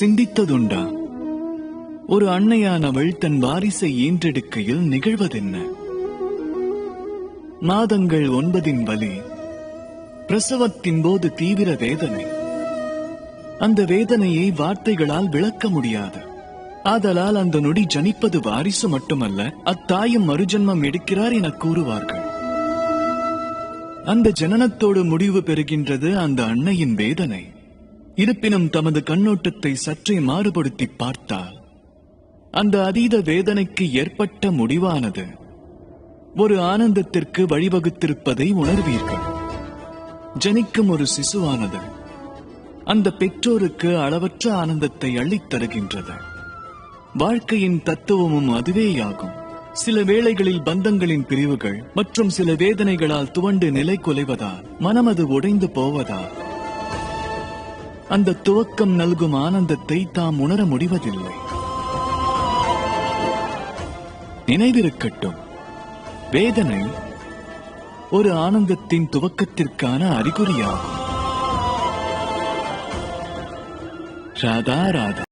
சிந்தித்ததுண்டா? ஒரு அன்னையானவள் தன் வாரிசை ஈன்றெடுக்கையில் நிகழ்வதென்ன? மாதங்கள் ஒன்பதின் வலி பிரசவத்தின் போது தீவிர வேதனை. அந்த வேதனையை வார்த்தைகளால் விளக்க முடியாது. ஆதலால் அந்த நொடி ஜனிப்பது வாரிசு மட்டுமல்ல அத்தாயும் மறுஜன்மம் எடுக்கிறார் என கூறுவார்கள். அந்த ஜனனத்தோடு முடிவு பெறுகின்றது அந்த அன்னையின் வேதனை. இருப்பினும் தமது கண்ணோட்டத்தை சற்றே மாறுபடுத்தி பார்த்தால் அந்த அதீத வேதனைக்கு ஏற்பட்ட முடிவானது. ஒரு ஆனந்தத்திற்கு வழிவகுத்திருப்பதை உணர்வீர்கள். ஜனிக்கும் ஒரு சிசுவானது அந்த பெற்றோருக்கு அளவற்ற ஆனந்தத்தை அள்ளித் தருகின்றது. வாழ்க்கையின் தத்துவமும் அதுவேயாகும். சில வேளைகளில் பந்தங்களின் பிரிவுகள் மற்றும் சில வேதனைகளால் துவண்டு நிலை குலைவதால் மனமது உடைந்து போவதால். அந்த துவக்கம் நல்கும் ஆனந்தத்தை தாம் உணர முடிவதில்லை. நினைவிருக்கட்டும் வேதனை ஒரு ஆனந்தத்தின் துவக்கத்திற்கான அறிகுறியாகும். ராதா ராதா.